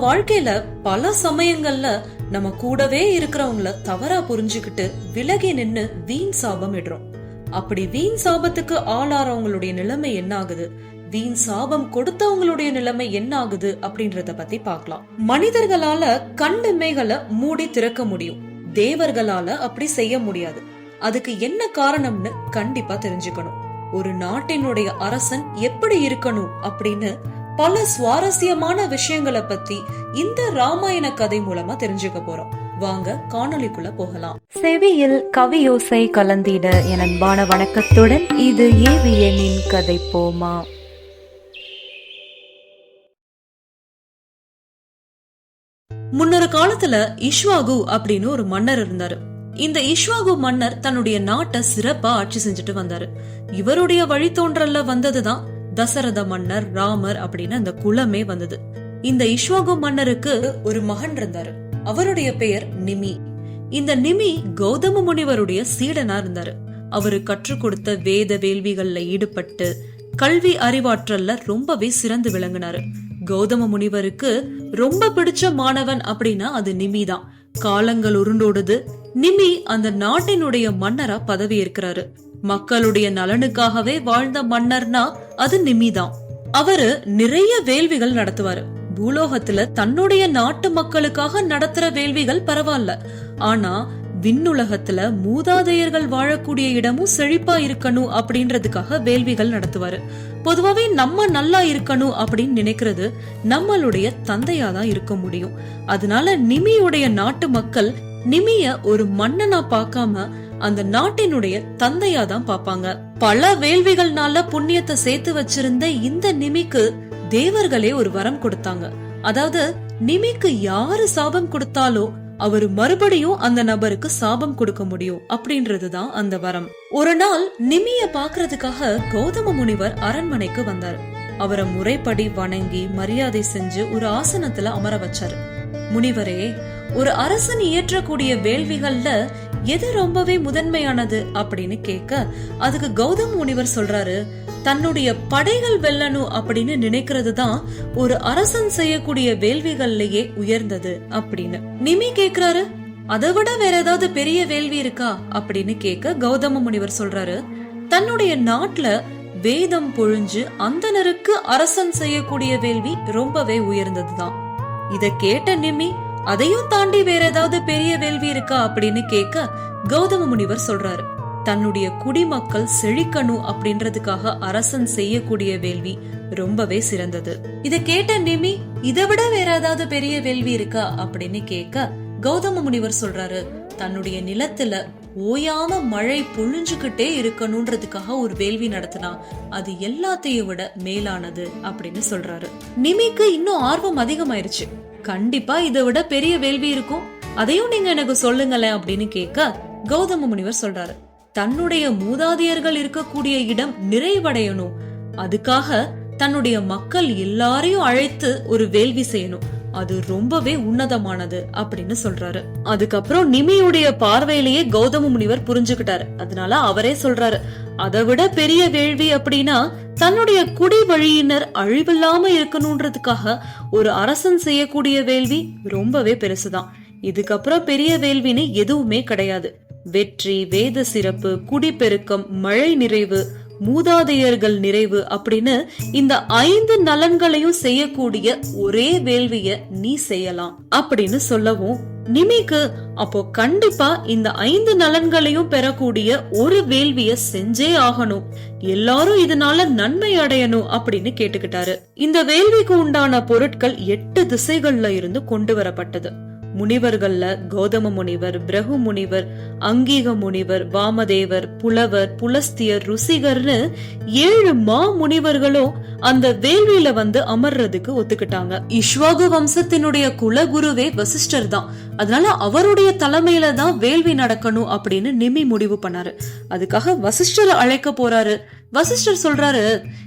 வாழ்க்கையில பல சமயங்கள்ல நம்ம கூடவே இருக்கிறவங்கள தவறா புரிஞ்சுக்கிட்டு விலகி நின்னு வீண் சாபம் இடுறோம். அப்படி வீண் சாபத்துக்கு ஆளாறவங்களுடைய நிலைமை என்ன ஆகுது வீண் சாபம் கொடுத்தவங்களுடைய நிலைமை என்ன ஆகுது அப்படின்றத பத்தி பார்க்கலாம். மனிதர்களால கண்ணிமைகளை மூடி திறக்க முடியும். தேவர்களால அப்படி செய்ய முடியாது. அதுக்கு என்ன காரணம்னு கண்டிப்பா தெரிஞ்சுக்கணும். ஒரு நாட்டினுடைய அரசன் எப்படி இருக்கணும் அப்படின்னு பல சுவாரஸ்யமான விஷயங்களை பத்தி இந்த ராமாயண கதை மூலமா தெரிஞ்சுக்க போறோம். வாங்க காணொளிக்குள்ள போகலாம். செவியில் கவியோசை கலந்திட என் அன்பான வணக்கத்துடன் இது ஏவியனின் கதை போமா? முன்னொரு காலத்துல இஷ்வாகு அப்படின்னு ஒரு மன்னர் இருந்தாரு. இந்த இஷ்வாகு மன்னர் தன்னுடைய நாட்டை சிறப்பா ஆட்சி செஞ்சுட்டு வந்தாரு. இவருடைய வழித்தோன்றல்ல வந்ததுதான் தசரத மன்னர் ராமர் அப்படின்னு அந்த குலமே வந்தது. இந்த இஷ்வாகு மன்னருக்கு ஒரு மகன் இருந்தாரு. அவருடைய பெயர் நிமி. இந்த நிமி கௌதம முனிவருடைய சீடனா இருந்தாரு. அவரு கற்றுக் கொடுத்த வேத வேள்விகள்ல ஈடுபட்டு கல்வி அறிவாற்றல்ல ரொம்பவே சிறந்து விளங்கினாரு. கௌதம முனிவருக்கு ரொம்ப பிடிச்ச மாணவன் அப்படின்னா அது நிமி தான். காலங்கள் உருண்டோடுது. நிமி அந்த நாட்டினுடைய மன்னரா பதவி ஏற்கிறாரு மக்களுடைய நலனுக்காகவே வாழ்ந்த மன்னர்னா அது நிமிதான் அவரு நிறைய வேள்விகள் நடத்துவாரு. பூலோகத்துல தன்னுடைய நாட்டு மக்களுக்காக நடத்துற வேள்விகள் பரவாயில்ல. ஆனா விண்ணுலகத்துல மூதாதையர்கள் வாழக்கூடிய இடமும் செழிப்பா இருக்கணும் அப்படின்றதுக்காக வேள்விகள் நடத்துவாரு. பொதுவாவே நம்ம நல்லா இருக்கணும் அப்படின்னு நினைக்கிறது நம்மளுடைய தந்தையா தான் இருக்க முடியும். அதனால நிமியுடைய நாட்டு மக்கள் நிமிய ஒரு மன்னனா பார்க்காம அந்த நாட்டினுடைய தந்தையா தான் பாப்பாங்க பல வேள்விகள்னால புண்ணியத்தை சேர்த்து வச்சிருந்த இந்த நிமிக்கு தேவர்களே ஒரு வரம் கொடுத்தாங்க. அதாவது நிமிக்கு யாரு சாபம் கொடுத்தாலோ அவர் மறுபடியும் அந்த நபருக்கு சாபம் கொடுக்க முடியும் அப்படின்றதுதான் அந்த வரம். ஒரு நாள் நிமிய பாக்குறதுக்காக கௌதம முனிவர் அரண்மனைக்கு வந்தார். அவரை முறைப்படி வணங்கி மரியாதை செஞ்சு ஒரு ஆசனத்துல அமர வச்சாரு. முனிவரே ஒரு அரசன் இயற்றக்கூடிய வேள்விகள்ல எது ரொம்பவே முதன்மையானது அப்படின்னு கேட்க அதுக்கு கௌதம் முனிவர் சொல்றாரு தன்னுடைய படைகள் வெல்லணும் அப்படின்னு நினைக்கிறது தான் ஒரு அரசன் செய்யக்கூடிய வேள்விகள்லயே உயர்ந்தது அப்படின்னு. நிமி கேக்குறாரு அதை விட வேற ஏதாவது பெரிய வேள்வி இருக்கா? அப்படின்னு கேட்க கௌதம முனிவர் சொல்றாரு தன்னுடைய நாட்டுல வேதம் பொழிஞ்சு அந்தனருக்கு அரசன் செய்யக்கூடிய வேள்வி ரொம்பவே உயர்ந்ததுதான். இத கேட்ட நிமி அதையும் தாண்டி வேற ஏதாவது பெரிய வேள்வி இருக்கா அப்படின்னு கேட்க கௌதம முனிவர் சொல்றாரு. தன்னுடைய குடிமக்கள் செழிக்கணும் அப்படின்றதுக்காக அரசன் செய்யக்கூடிய வேள்வி ரொம்பவே சிறந்தது. இத கேட்ட நிமி இதை விட வேற ஏதாவது பெரிய வேள்வி இருக்கா அப்படின்னு கேட்க கௌதம முனிவர் சொல்றாரு தன்னுடைய நிலத்துல ஓயாம மழை பொழிஞ்சுகிட்டே இருக்கணும்ன்றதுக்காக ஒரு வேள்வி நடத்தினா அது எல்லாத்தையும் விட மேலானது அப்படின்னு சொல்றாரு. நிமிக்கு இன்னும் ஆர்வம் அதிகமாயிருச்சு. கண்டிப்பா இதை விட பெரிய வேள்வி இருக்கும். அதையும் நீங்க எனக்கு சொல்லுங்களேன் அப்படின்னு கேட்க கௌதம முனிவர் சொல்றாரு. தன்னுடைய மூதாதையர்கள் இருக்கக்கூடிய இடம் நிறைவடையணும். அதுக்காக தன்னுடைய மக்கள் எல்லாரையும் அழைத்து ஒரு வேள்வி செய்யணும். அது ரொம்பவே உன்னதமானது அப்படின்னு சொல்றாரு. அதுக்கப்புறம் நிமியுடைய பார்வையிலேயே கௌதம முனிவர் புரிஞ்சுக்கிட்டாரு. அதனால அவரே சொல்றாரு. அதை விட பெரிய வேள்வி அப்படின்னா தன்னுடைய குடி வழியினர் அழிவில்லாம இருக்கணும்ன்றதுக்காக ஒரு அரசன் செய்யக்கூடிய வேள்வி ரொம்பவே பெருசுதான். இதுக்கப்புறம் பெரிய வேள்வின்னு எதுவுமே கிடையாது. வெற்றி வேத சிறப்பு குடிப்பெருக்கம் மழை நிறைவு மூதாதையர்கள் நிறைவு அப்படின்னு இந்த ஐந்து நலன்களையும் செய்யக்கூடிய ஒரே வேள்விய நீ செய்யலாம் அப்படின்னு சொல்லவும் நிமிக்கு அப்போ கண்டிப்பா இந்த ஐந்து நலன்களையும் பெறக்கூடிய ஒரு வேள்விய செஞ்சே ஆகணும். எல்லாரும் இதனால நன்மை அடையணும் அப்படின்னு கேட்டுக்கிட்டாரு. இந்த வேள்விக்கு உண்டான பொருட்கள் எட்டு திசைகள்ல இருந்து கொண்டு வரப்பட்டது. முனிவர்கள்ல கௌதம முனிவர் பிரகு முனிவர் அங்கீக முனிவர் வாமதேவர் புலவர் புலஸ்தியர் ருசிகர்னு ஏழு மா முனிவர்களும் அந்த வேள்வியில வந்து அமர்றதுக்கு ஒத்துக்கிட்டாங்க. இஷ்வாகு வம்சத்தினுடைய குலகுருவே வசிஷ்டர் தான் அதனால அவருடைய தலைமையில தான் வேள்வி நடக்கணும் அப்படின்னு நிமி முடிவு பண்ணாரு. அதுக்காக வசிஷ்டரை அழைக்க போறாரு. வசிஷ்டர் சொல்றாரு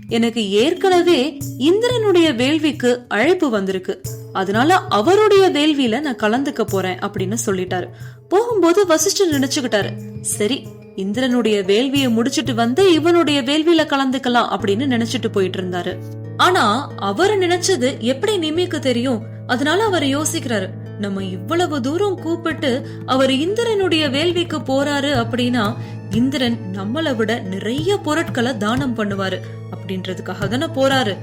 எனக்கு ஏற்கனவே இந்திரனுடைய வேள்விக்கு அழைப்பு வந்திருக்கு. அதனால அவருடைய வேள்வியில நான் கலந்துக்க போறேன் அப்படின்னு சொல்லிட்டாரு. போகும்போது வசிஷ்டர் நினைச்சுக்கிட்டாரு சரி இந்திரனுடைய வேள்வியை முடிச்சிட்டு வந்து இவனுடைய வேள்வியில கலந்துக்கலாம் அப்படின்னு நினைச்சிட்டு போயிட்டு இருந்தாரு. ஆனா அவர் நினைச்சது எப்படி நிமிக்கு தெரியும்? அதனால அவர் யோசிக்கிறாரு நம்ம இவ்வளவு தூரம் கூப்பிட்டு அவர் இந்திரனுடைய வேள்விக்கு போறாரு அப்படின்னா இந்திரன் நம்மளை விட நிறைய பொருட்களை தானம் பண்ணுவாரு. அப்படின்றதுக்காக தானே போறாரு.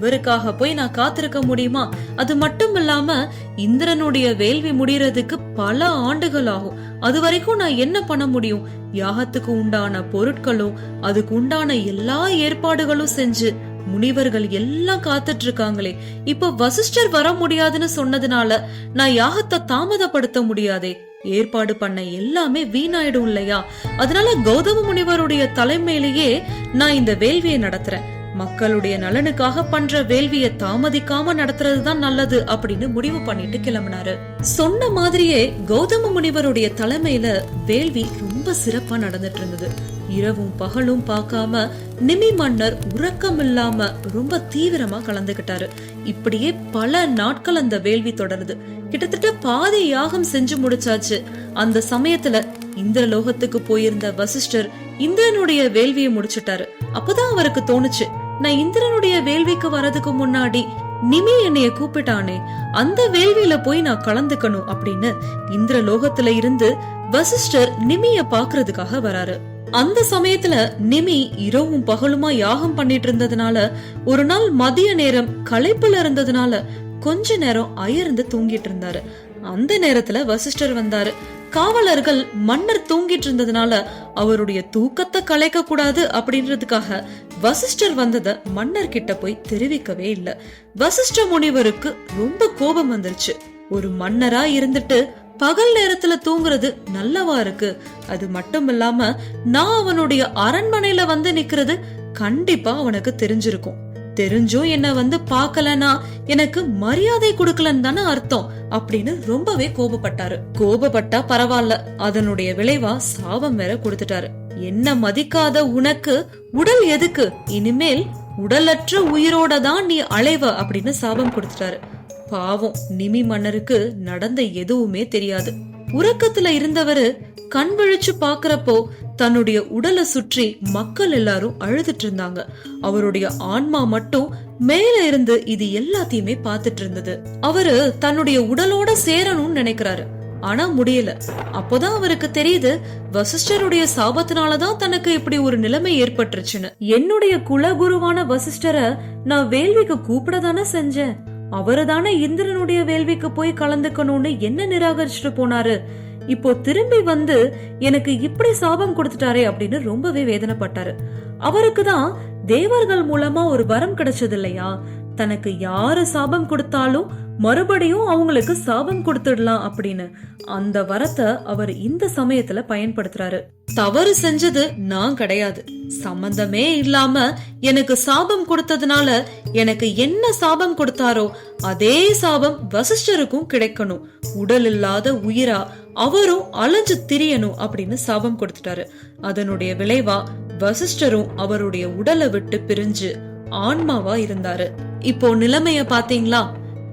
இவருக்காக போய் நான் காத்திருக்க முடியுமா? அது மட்டும் இல்லாம இந்திரனுடைய வேள்வி முடியறதுக்கு பல ஆண்டுகள் ஆகும். அது வரைக்கும் நான் என்ன பண்ண முடியும்? யாகத்துக்கு உண்டான பொருட்களும் அதுக்கு உண்டான எல்லா ஏற்பாடுகளும் செஞ்சு முனிவர்கள் எல்லாம் காத்துட்டு இருக்காங்களே இப்ப வசிஷ்டர் வர முடியாதுன்னு சொன்னதுனால நான் யாகத்தை தாமதப்படுத்த முடியாதே. ஏற்பாடு பண்ண எல்லாமே வீணாயிடும் இல்லையா? அதனால கௌதம முனிவருடைய தலைமையிலேயே நான் இந்த வேள்வியை நடத்துறேன். மக்களுடைய நலனுக்காக பண்ற வேள்விய தாமதிக்காம நடத்துறது தான் நல்லது அப்படின்னு முடிவு பண்ணிட்டு கிளம்பினாரு. சொன்ன மாதிரியே கௌதம முனிவருடைய தலைமையில வேள்வி ரொம்ப சிறப்பா நடந்துட்டு இருந்தது. இரவும் பகலும் பார்க்காம நிமி மன்னர் உறக்கம் இல்லாம ரொம்ப தீவிரமா கலந்துகிட்டாரு. இப்படியே பல நாட்கள் அந்த வேள்வி தொடருது. கிட்டத்தட்ட பாதி யாகம் செஞ்சு முடிச்சாச்சு. அந்த சமயத்துல இந்திரலோகத்துக்கு போயிருந்த வசிஷ்டர் இந்திரனுடைய வேள்வியை முடிச்சிட்டாரு. அப்பதான் அவருக்கு தோணுச்சு நான் இந்திரனுடைய வேள்விக்கு வரதுக்கு முன்னாடி நிமி என்னைய கூப்பிட்டானே அந்த வேள்வியில போய் நான் கலந்துக்கணும் அப்படின்னு இந்திர லோகத்துல இருந்து வசிஷ்டர் நிமிய பாக்குறதுக்காக வராரு. அந்த சமயத்துல நிமி இரவும் பகலுமா யாகம் பண்ணிட்டு இருந்ததுனால ஒரு நாள் மதிய நேரம் களைப்புல இருந்ததுனால கொஞ்ச நேரம் அயர்ந்து தூங்கிட்டு இருந்தாரு அந்த நேரத்துல வசிஷ்டர் வந்தாரு. காவலர்கள் மன்னர் தூங்கிட்டு இருந்ததுனால அவருடைய தூக்கத்தை கலைக்க கூடாது அப்படின்றதுக்காக வசிஷ்டர் வந்தத மன்னர் கிட்ட போய் தெரிவிக்கவே இல்ல. வசிஷ்ட முனிவருக்கு ரொம்ப கோபம் வந்துருச்சு. ஒரு மன்னரா இருந்துட்டு பகல் நேரத்துல தூங்குறது நல்லவா இருக்கு. அது மட்டும் இல்லாம நான் அவனுடைய அரண்மனையில வந்து நிக்கிறது கண்டிப்பா அவனுக்கு தெரிஞ்சிருக்கும். தெரிஞ்சும் என்ன வந்து பாக்கலனா எனக்கு மரியாதை கொடுக்கலன்னு தானே அர்த்தம் அப்படின்னு ரொம்பவே கோபப்பட்டாரு. கோபப்பட்டா பரவாயில்ல அதனுடைய விளைவா சாபம் வேற கொடுத்துட்டாரு. என்ன மதிக்காத உனக்கு உடல் எதுக்கு? இனிமேல் உடலற்ற உயிரோட தான் நீ அலைவ அப்படின்னு சாபம் கொடுத்துட்டாரு. பாவம். நிமி மன்னருக்கு நடந்த எதுவுமே தெரியாது. உறக்கத்துல இருந்தவரு கண் விழிச்சு பாக்குறப்போ தன்னுடைய உடலை சுற்றி மக்கள் எல்லாரும் அழுதுட்டு இருந்தாங்க. அவருடைய ஆன்மா மட்டும் மேல இருந்து இது எல்லாத்தையுமே பார்த்துட்டு இருந்தது. அவரு தன்னுடைய உடலோட சேரணும்னு நினைக்கிறாரு. ஆனா முடியல. அப்போதான் அவருக்கு தெரியுது வசிஷ்டருடைய சாபத்தினாலதான் தனக்கு இப்படி ஒரு நிலைமை ஏற்பட்டுருச்சுன்னு. என்னுடைய குலகுருவான வசிஷ்டரை நான் வேள்விக்கு கூப்பிட தானே செஞ்சேன்? அவரு தானே இந்திரனுடைய வேள்விக்கு போய் கலந்துக்கணும்னு என்ன நிராகரிச்சுட்டு போனாரு? இப்போ திரும்பி வந்து எனக்கு இப்படி சாபம் கொடுத்துட்டாரே அப்படின்னு ரொம்பவே வேதனைப்பட்டாரு. அவருக்கு தான் தேவர்கள் மூலமா ஒரு வரம் கிடைச்சது இல்லையா தனக்கு யாரு சாபம் கொடுத்தாலும் மறுபடியும் அவங்களுக்கு சாபம் கொடுத்துடலாம் அப்படின்னு. அந்த வரத்தை அவர் இந்த சமயத்துல பயன்படுத்துறாரு. தவறு செஞ்சது நான் கிடையாது. சம்பந்தமே இல்லாம எனக்கு சாபம் கொடுத்ததுனால எனக்கு என்ன சாபம் கொடுத்தாரோ அதே சாபம் வசிஷ்டருக்கும் கிடைக்கணும். உடல் இல்லாத உயிரா அவரும் அலைஞ்சு திரியணும் அப்படின்னு சாபம் கொடுத்துட்டாரு. அதனுடைய விளைவா வசிஷ்டரும் அவருடைய உடலை விட்டு பிரிஞ்சு ஆன்மாவா இருந்தாரு. இப்போ நிலைமைய பாத்தீங்களா?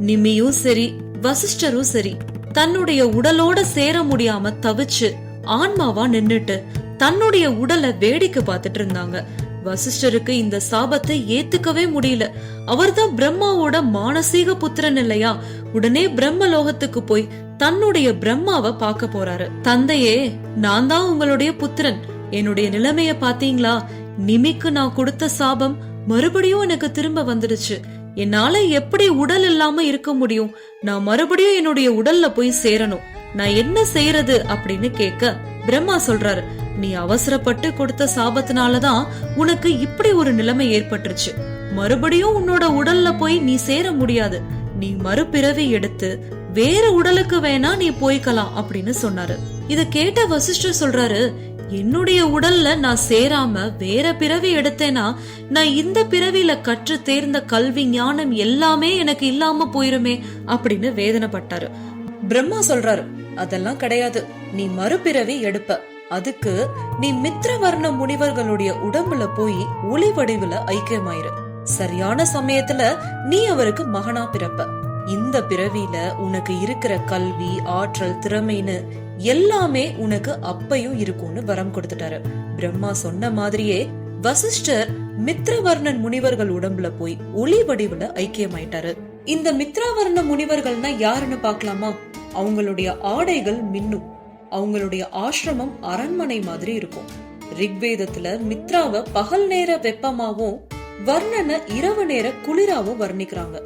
நிமியும் சரி வசிஷ்டரும் சரி தன்னுடைய உடலோட சேர முடியாம தவிச்சு ஆன்மாவா நின்னுட்டு தன்னுடைய உடலை வேடிக்கை பார்த்துட்டு இருந்தாங்க. வசிஷ்டருக்கு இந்த சாபத்தை ஏத்துக்கவே முடியல. அவர்தான் பிரம்மாவோட மானசீக புத்திரன் இல்லையா? உடனே பிரம்ம லோகத்துக்கு போய் தன்னுடைய பிரம்மாவை பார்க்க போறாரு. தந்தையே நான் தான் உங்களுடைய புத்திரன். என்னுடைய நிலைமைய பாத்தீங்களா நிமிக்கு நான் கொடுத்த சாபம் மறுபடியும் எனக்கு திரும்ப வந்துடுச்சு. என்னால எப்படி உடல் இல்லாம இருக்க முடியும்? நான் மறுபடியும் என்னுடைய உடல்ல போய் சேரணும். நான் என்ன செய்யறது அப்படின்னு கேட்க பிரம்மா சொல்றாரு நீ அவசரப்பட்டு கொடுத்த சாபத்தினாலதான் உனக்கு இப்படி ஒரு நிலைமை ஏற்பட்டுருச்சு. மறுபடியும் உன்னோட உடல்ல போய் நீ சேர முடியாது. நீ மறுபிறவி எடுத்து வேற உடலுக்கு வேணா நீ போய்க்கலாம் அப்படின்னு சொன்னாரு. இத கேட்ட வசிஷ்டர் சொல்றாரு என்னுடைய உடல்ல நான் சேராம வேற பிறவி எடுத்தேனா நான் இந்த பிறவியில கற்று தேர்ந்த கல்வி ஞானம் எல்லாமே எனக்கு இல்லாம போயிருமே அப்படின்னு வேதனைப்பட்டாரு. பிரம்மா சொல்றாரு அதெல்லாம் கிடையாது. நீ மறுபிறவி எடுப்ப. அதுக்கு நீ மித்ரவர்ண முனிவர்களுடைய உடம்புல போய் ஒளி வடிவுல ஐக்கியமாயிரு. சரியான சமயத்துல நீ அவருக்கு மகனா பிறப்ப. இந்த பிறவியில உனக்கு இருக்கிற கல்வி ஆற்றல் திறமைன்னு எல்லாமே உனக்கு அப்பையும் இருக்கும்னு வரம் கொடுத்துட்டாரு. பிரம்மா சொன்ன மாதிரியே வசிஷ்டர் மித்ரவர்ணன் முனிவர்கள் உடம்புல போய் ஒளி வடிவுல ஐக்கியமாயிட்டாரு. இந்த மித்ராவர்ண முனிவர்கள்னா யாருன்னு பாக்கலாமா அவங்களுடைய ஆடைகள் மின்னும். அவங்களுடைய ஆசிரமம் அரண்மனை மாதிரி இருக்கும். ரிக்வேதத்துல மித்ராவ பகல் நேர வெப்பமாவும் வர்ணனை இரவு நேர குளிராவும் வர்ணிக்கிறாங்க.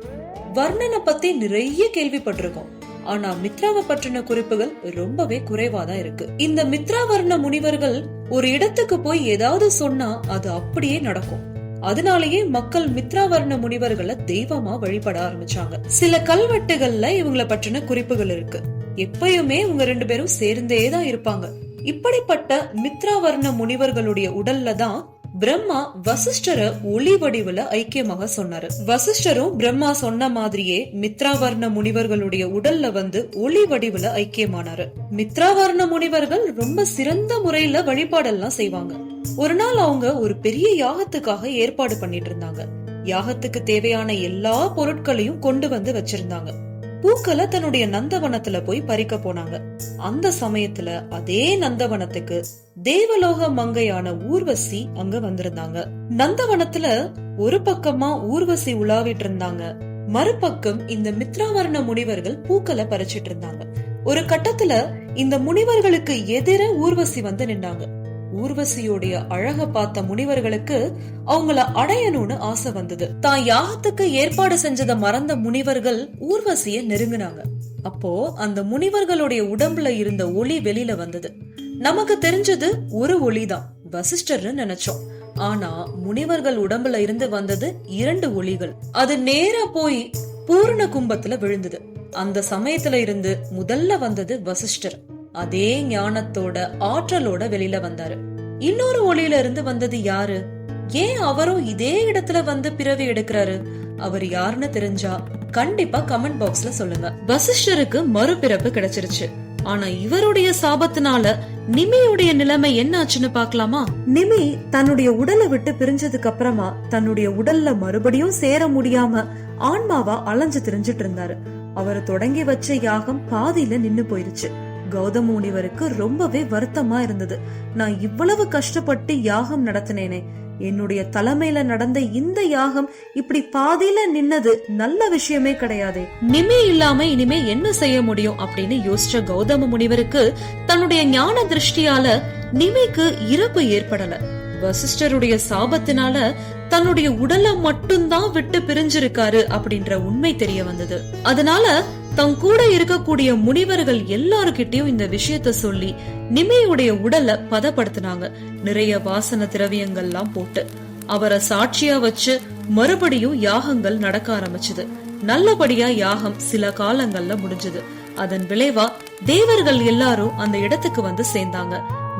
வர்ணனை பத்தி நிறைய கேள்விப்பட்டிருக்கோம். ஆனா மித்ராவை பற்றின குறிப்புகள் ரொம்பவே குறைவாதான் இருக்கு. இந்த மித்ராவர்ண முனிவர்கள் ஒரு இடத்துக்கு போய் ஏதாவது சொன்னா அது அப்படியே நடக்கும். அதனாலேயே மக்கள் மித்ராவர்ண முனிவர்களை தெய்வமா வழிபட ஆரம்பிச்சாங்க. சில கல்வெட்டுகள்ல இவங்கள பற்றின குறிப்புகள் இருக்கு. எப்பயுமே இவங்க ரெண்டு பேரும் சேர்ந்தே தான் இருப்பாங்க. இப்படிப்பட்ட மித்ராவர்ண முனிவர்களுடைய உடல்ல தான் பிரம்மா வசிஷ்டரை ஒளி வடிவுல ஐக்கியமாக சொன்னாரு. வசிஷ்டரும் பிரம்மா சொன்ன மாதிரியே மித்ராவர்ண முனிவர்களுடைய உடல்ல வந்து ஒளி வடிவுல ஐக்கியமானாரு. மித்ராவர்ண முனிவர்கள் ரொம்ப சிறந்த முறையில வழிபாடெல்லாம் செய்வாங்க. ஒரு நாள் அவங்க ஒரு பெரிய யாகத்துக்காக ஏற்பாடு பண்ணிட்டு இருந்தாங்க. யாகத்துக்கு தேவையான எல்லா பொருட்களையும் கொண்டு வந்து வச்சிருந்தாங்க. பூக்களை தன்னுடைய நந்தவனத்துல போய் பறிக்க போனாங்க. அந்த சமயத்துல அதே நந்தவனத்துக்கு தேவலோக மங்கையான ஊர்வசி அங்க வந்திருந்தாங்க. நந்தவனத்துல ஒரு பக்கமா ஊர்வசி உலாவிட்டு இருந்தாங்க மறுபக்கம் இந்த மித்ராவரண முனிவர்கள் பூக்களை பறிச்சிட்டு இருந்தாங்க. ஒரு கட்டத்துல இந்த முனிவர்களுக்கு எதிர ஊர்வசி வந்து நின்னாங்க. ஊர்வசியோடைய அழக பார்த்த முனிவர்களுக்கு அவங்கள அடையணும்னு ஆசை வந்தது. தான் யாகத்துக்கு ஏற்பாடு செஞ்சதை மறந்த முனிவர்கள் ஊர்வசிய நெருங்கினாங்க. அப்போ அந்த முனிவர்களுடைய உடம்புல இருந்த ஒளி வெளியில வந்தது. நமக்கு தெரிஞ்சது ஒரு ஒளிதான் வசிஷ்டர்னு நினைச்சோம். ஆனா முனிவர்கள் உடம்புல இருந்து வந்தது இரண்டு ஒளிகள். அது நேரா போய் பூர்ண கும்பத்துல விழுந்தது. அந்த சமயத்துல இருந்து முதல்ல வந்தது வசிஷ்டர். அதே ஞானத்தோட ஆற்றலோட வெளியில வந்தாரு. இன்னொரு ஒளியில இருந்து வந்தது யாரு? ஏன் அவரும் இதே இடத்துல வந்து பிறவி எடுக்கிறாரு? அவர் யாருன்னு தெரிஞ்சா கண்டிப்பா கமெண்ட் பாக்ஸ்ல சொல்லுங்க. வசிஷ்டருக்கு மறுபிறப்பு கிடைச்சிருச்சு. ஆனா இவருடைய சாபத்தினால நிமியுடைய நிலைமை என்ன ஆச்சுன்னு பாக்கலாமா நிமி தன்னுடைய உடலை விட்டு பிரிஞ்சதுக்கு அப்புறமா தன்னுடைய உடல்ல மறுபடியும் சேர முடியாம ஆன்மாவா அலைஞ்சு திரிஞ்சிட்டு இருந்தாரு. அவர் தொடங்கி வச்ச யாகம் பாதியில நின்னு போயிருச்சு. கௌதம முனிவருக்கு ரொம்பவே வருத்தமா இருந்தது. நான் இவ்வளவு கஷ்டப்பட்டு யாகம் நடத்தினேனே. என்னுடைய தலைமையில நடந்த இந்த யாகம் இப்படி பாதியில நின்னது நல்ல விஷயமே கிடையாது. நிமி இல்லாம இனிமே என்ன செய்ய முடியும் அப்படின்னு யோசிச்ச கௌதம முனிவருக்கு தன்னுடைய ஞான திருஷ்டியால நிமிக்கு இறப்பு ஏற்படல. வசிஷ்டருடைய சாபத்தினால தன்னுடைய உடலை மட்டும்தான் விட்டு பிரிஞ்சிருக்காரு அப்படின்ற உண்மை தெரிய வந்தது. அதனால தன் கூட இருக்கக்கூடிய முனிவர்கள் எல்லாருக்கிட்டையும் இந்த விஷயத்த சொல்லி நிமையுடைய உடலை பதப்படுத்தினாங்க. நிறைய வாசன திரவியங்கள்லாம் போட்டு அவரை சாட்சியா வச்சு மறுபடியும் யாகங்கள் நடக்க ஆரம்பிச்சது. நல்லபடியா யாகம் சில காலங்கள்ல முடிஞ்சது. அதன் விளைவா தேவர்கள் எல்லாரும் அந்த இடத்துக்கு வந்து சேர்ந்தாங்க.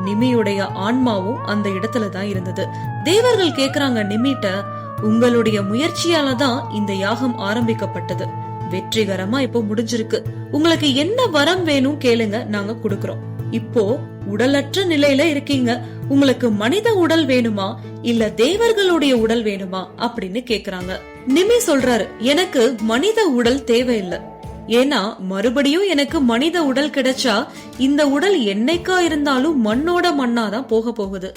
நிமியுடைய ஆன்மாவும் அந்த இடத்துல தான் இருந்தது. தேவர்கள் கேக்குறாங்க நிமிட்ட உங்களுடைய முயற்சியால தான் இந்த யாகம் ஆரம்பிக்கப்பட்டது. வெற்றிகரமா இப்போ முடிஞ்சிருக்கு. உங்களுக்கு என்ன வரம் வேணும் கேளுங்க நாங்க குடுக்கறோம். இப்போ உடலற்ற நிலையில இருக்கீங்க. உங்களுக்கு மனித உடல் வேணுமா? இல்ல தேவர்களுடைய உடல் வேணுமா? அப்படின்னு கேக்குறாங்க. நிமி சொல்றாரு எனக்கு மனித உடல் தேவையில்லை. ஏன்னா மறுபடியும் எனக்கு மனித உடல் கிடைச்சா இந்த உடல் என்னைக்கா இருந்தாலும் மண்ணோட மண்ணாதான் போக போகுது.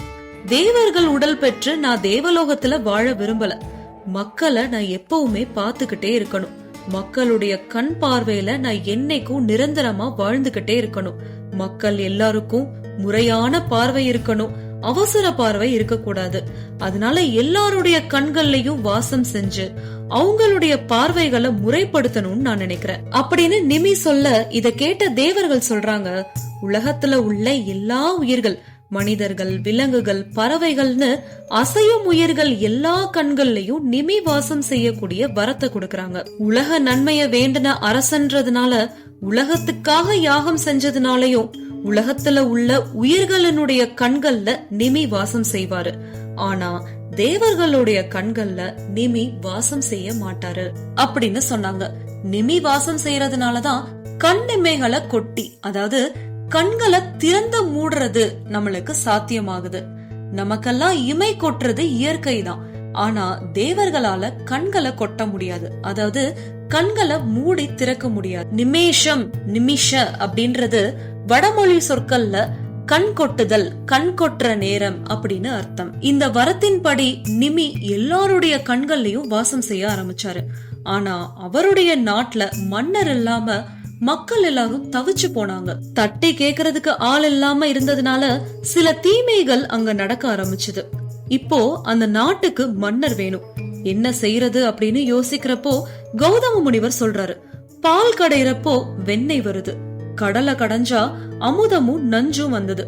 தேவர்கள் உடல் பெற்று நான் தேவலோகத்துல வாழ விரும்பல. மக்களை நான் எப்பவுமே பாத்துக்கிட்டே இருக்கணும். மக்களுடைய கண் பார்வையில நான் என்னைக்கும் நிரந்தரமா வாழ்ந்துகிட்டே இருக்கணும். மக்கள் எல்லாருக்கும் முறையான பார்வை இருக்கணும். அவசர பார்வை இருக்கக்கூடாது. அதனால எல்லாருடைய கண்கள்லயும் வாசம் செஞ்சு அவங்களுடைய பார்வைகளை முறைப்படுத்தணும்னு நான் நினைக்கிறேன். அப்படின்னு நிமி சொல்ல இத கேட்ட தேவர்கள் சொல்றாங்க உலகத்துல உள்ள எல்லா உயிர்கள் மனிதர்கள் விலங்குகள் பறவைகள்னு அசையும் உயிர்கள் எல்லா கண்கள்லயும் நிமி வாசம் செய்யக்கூடிய வரத்தை கொடுக்கறாங்க. உலக நன்மைய வேண்டின அரசன்றதுனால உலகத்துக்காக யாகம் செஞ்சதுனாலயும் உலகத்துல உள்ள உயிர்களினுடைய கண்கள்ல நிமி வாசம் செய்வாரு. ஆனா தேவர்களுடைய கண்கள்ல நிமி வாசம் செய்ய மாட்டாரு அப்படின்னு சொன்னாங்க. நிமி வாசம் செய்யறதுனாலதான் கண் நிமைகளை கொட்டி அதாவது கண்களை திறந்து மூடுறது நம்மளுக்கு சாத்தியமாகுது. நமக்கெல்லாம் இமை கொட்டுறது இயற்கை தான் ஆனா தேவர்களால கண்களை கொட்ட முடியாது. அதாவது கண்களை மூடி திறக்க முடியாது. நிமேஷம் நிமிஷ அப்படின்றது வடமொழி சொற்கள்ல கண் கொட்டுதல் கண் கொட்டுற நேரம் அப்படின்னு அர்த்தம். இந்த வரத்தின்படி நிமி எல்லாருடைய கண்கள்லயும் வாசம் செய்ய ஆரம்பிச்சாரு. ஆனா அவருடைய நாட்டுல மன்னர் இல்லாம மக்கள் எல்லாரும் தவிச்சு போனாங்க. தட்டி கேக்குறதுக்கு ஆள் இல்லாம இருந்ததுனால சில தீமைகள் அங்க நடக்க ஆரம்பிச்சது. இப்போ அந்த நாட்டுக்கு மன்னர் வேணும். என்ன செய்யறது அப்படின்னு யோசிக்கிறப்போ கௌதம முனிவர் சொல்றாரு. பால் கடையிறப்போ வெண்ணெய் வருது. கடலை கடைஞ்சா அமுதமும் நஞ்சும் வந்தது.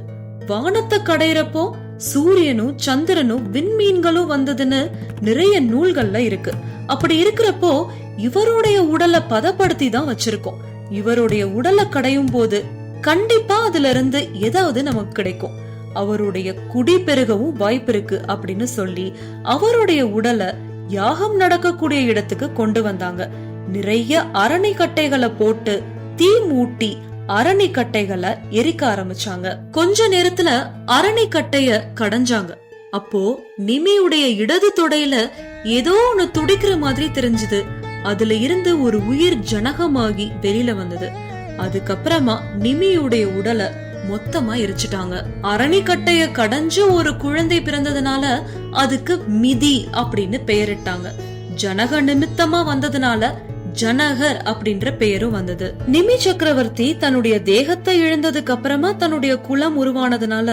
வானத்தை கடையிறப்போ சூரியனும் சந்திரனும் விண்மீன்களும் வந்ததுன்னு நிறைய நூல்கள்ல இருக்கு. அப்படி இருக்கிறப்போ இவருடைய உடலை பதப்படுத்தி தான் வச்சிருக்கோம். இவருடைய உடலை கடையும் போது கண்டிப்பா அதுல இருந்து ஏதாவது நமக்கு கிடைக்கும். அவருடைய குடி பெருகவும் வாய்ப்பு இருக்கு அப்படின்னு சொல்லி அவருடைய உடலை யாகம் நடக்கக்கூடிய இடத்துக்கு கொண்டு வந்தாங்க. நிறைய அரணிக்கட்டைகளை போட்டு தீ மூட்டி அரணிக்கட்டைகளை எரிக்க ஆரம்பிச்சாங்க. கொஞ்ச நேரத்துல அரணிக்கட்டைய கடைஞ்சாங்க. அப்போ நிமியுடைய இடது தொடையில ஏதோ ஒண்ணு துடிக்கிற மாதிரி தெரிஞ்சது. அதுல இருந்து ஒரு உயிர் ஜனகமாகி வெளியில வந்தது. அதுக்கப்புறமா நிமியுடைய உடலை மொத்தமா எரிச்சிட்டாங்க. அரணிக்கட்டைய கடைஞ்சு ஒரு குழந்தை பிறந்ததுனால அதுக்கு மிதி அப்படின்னு பெயரிட்டாங்க. ஜனக நிமித்தமா வந்ததுனால ஜனகர் அப்படின்ற பெயரும் வந்தது. நிமி சக்கரவர்த்தி தன்னுடைய தேகத்தை இழந்ததுக்கு அப்புறமா தன்னுடைய குலம் உருவானதுனால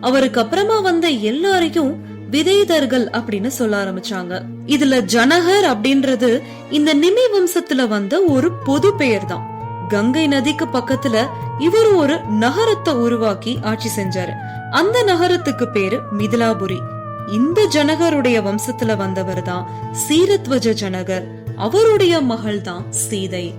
அவருக்கு அப்புறமா வந்த எல்லாரையும் விதைதர்கள் அப்படின்னு சொல்ல ஆரம்பிச்சாங்க. இதுல ஜனகர் அப்படின்றது இந்த நிமி வம்சத்துல வந்த ஒரு பொது பெயர் தான் கங்கை நதிக்கு பக்கத்துல இவர் ஒரு நகரத்தை உருவாக்கி ஆட்சி செஞ்சாரு. அந்த நகரத்துக்கு பேரு மிதிலாபுரி. இந்த ஜனகருடைய வம்சத்துல வந்தவர் தான் சீரத்வஜ ஜனகர். அவருடைய மகள் தான் சீதை.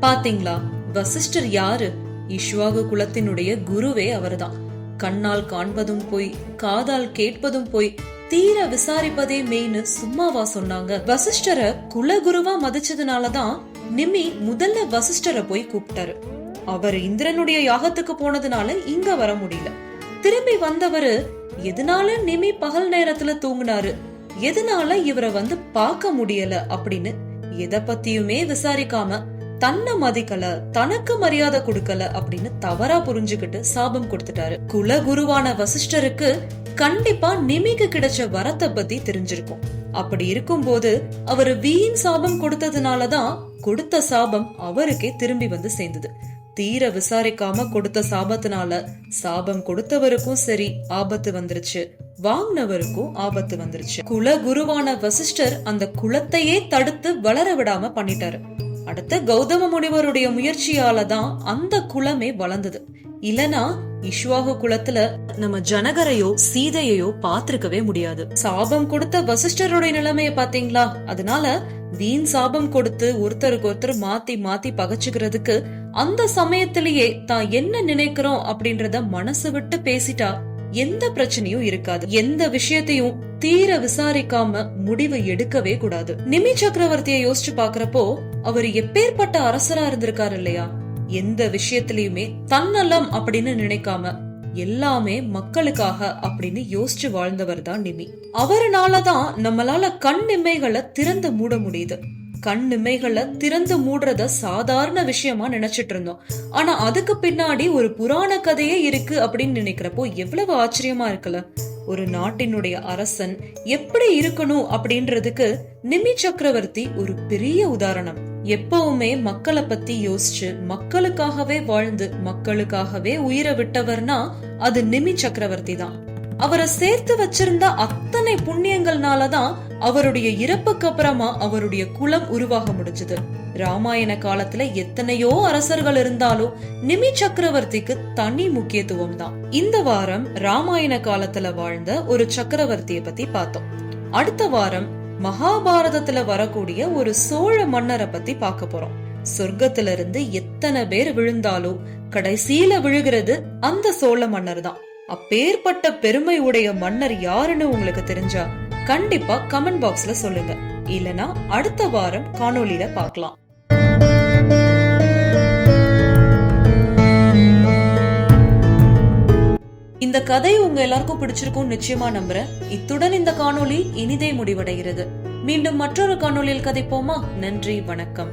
பாத்தீங்களா? வசிஷ்டர் யாரு? இஷ்வாகு குலத்தினுடைய குருவே அவர்தான். கண்ணால் காண்பதும் போய் காதால் கேட்பதும் போய் தீர விசாரிப்பதே மெய்னு சும்மாவா சொன்னாங்க. வசிஷ்டரை குலகுருவா மதிச்சதுனாலதான் நிமி முதல்ல வசிஷ்டரை போய் கூப்பிட்டாரு. அவர் இந்திரனுடைய யாகத்துக்கு போனதுனால இங்க வர முடியல. திரும்பி வந்தவரு எதனால நிமி பகல் நேரத்துல தூங்குனாரு? எதனால இவரை வந்து பார்க்க முடியல? அப்படின்னு எதை பத்தியுமே விசாரிக்காம தன்னை மதிக்கல தனக்கு மரியாதை கொடுக்கல அப்படின்னு தவறா புரிஞ்சுகிட்டு சாபம் கொடுத்துட்டாரு. குல குருவான வசிஷ்டருக்கு கண்டிப்பா நிமிக்கு கிடைச்ச வரத்தை பத்தி தெரிஞ்சிருக்கும். அப்படி இருக்கும்போது அவரு வீண் சாபம் கொடுத்ததுனாலதான் கொடுத்த சாபம் அவருக்கே திரும்பி வந்து சேர்ந்தது. தீர விசாரிக்காம கொடுத்த சாபத்தினால சாபம் கொடுத்தவருக்கும் சரி ஆபத்து வந்துருச்சு. வாங்கினவருக்கும் ஆபத்து வந்துருச்சு. குல குருவான வசிஷ்டர் அந்த குலத்தையே தடுத்து வளர விடாம பண்ணிட்டாரு. அடுத்து கௌதம முனிவருடைய முயற்சியால தான் அந்த குலமே வளர்ந்தது. இல்லனா இஷ்வாகு குலத்துல நம்ம ஜனகரையோ சீதையோ பாத்திருக்கவே முடியாது. சாபம் கொடுத்த வசிஷ்டருடைய நிலைமைய பாத்தீங்களா அதனால வீண் சாபம் கொடுத்து ஒருத்தருக்கு ஒருத்தர் மாத்தி மாத்தி பகச்சுக்கிறதுக்கு அந்த சமயத்திலேயே தான் என்ன நினைக்கிறோம் அப்படின்றத மனசு விட்டு பேசிட்டா எந்த பிரச்சனையும் இருக்காது. எந்த விஷயத்தையும் தீர விசாரிக்காம முடிவு எடுக்கவே கூடாது. நிமி சக்கரவர்த்திய யோசிச்சு பாக்குறப்போ அவர் எப்பேற்பட்ட அரசரா இருந்திருக்காரு இல்லையா? எந்த விஷயத்திலயுமே தன்னலம் அப்படின்னு நினைக்காம எல்லாமே மக்களுக்காக அப்படின்னு யோசிச்சு வாழ்ந்தவர் தான் நிமி. அவர்னாலதான் நம்மளால கண் இமைகளை திறந்து மூட முடியுது. கண் இமைகளை திறந்து மூடுறத சாதாரண விஷயமா நினைச்சிட்டு இருந்தோம். ஆனா அதுக்கு பின்னாடி ஒரு புராண கதையே இருக்கு அப்படின்னு நினைக்கிறப்போ எவ்வளவு ஆச்சரியமா இருக்குல்ல. ஒரு நாட்டினுடைய அரசன் எப்படி இருக்கணும் அப்படின்றதுக்கு நிமி சக்கரவர்த்தி ஒரு பெரிய உதாரணம். எப்பவுமே மக்களை பத்தி யோசிச்சு மக்களுக்காகவே வாழ்ந்து மக்களுக்காகவே உயிரை விட்டவர்னா அது நிமி சக்கரவர்த்தி தான். அவரை சேர்த்து வச்சிருந்த அத்தனை புண்ணியங்கள்னாலதான் அவருடைய இறப்புக்கு அப்புறமா அவருடைய குலம் உருவாக முடிஞ்சது. ராமாயண காலத்துல எத்தனையோ அரசர்கள் இருந்தாலும் நிமி சக்கரவர்த்திக்கு தனி முக்கியத்துவம் தான். இந்த வாரம் ராமாயண காலத்துல வாழ்ந்த ஒரு சக்கரவர்த்திய பத்தி பார்த்தோம். அடுத்த வாரம் மகாபாரதத்துல வரக்கூடிய ஒரு சோழ மன்னரை பத்தி பார்க்க போறோம். சொர்க்கத்துல இருந்து எத்தனை பேர் விழுந்தாலும் கடைசியில விழுகிறது அந்த சோழ மன்னர் தான் அப்பேற்பட்ட பெருமை உடைய மன்னர் யாருன்னு உங்களுக்கு தெரிஞ்சா கண்டிப்பா கமெண்ட் பாக்ஸ்ல சொல்லுங்க. இல்லனா அடுத்த வாரம் காணொளியில பார்க்கலாம். இந்த கதை உங்க எல்லாருக்கும் பிடிச்சிருக்கும் நிச்சயமா நம்புறேன். இத்துடன் இந்த காணொளி இனிதே முடிவடைகிறது. மீண்டும் மற்றொரு காணொளியில் கதைப்போமா? நன்றி வணக்கம்.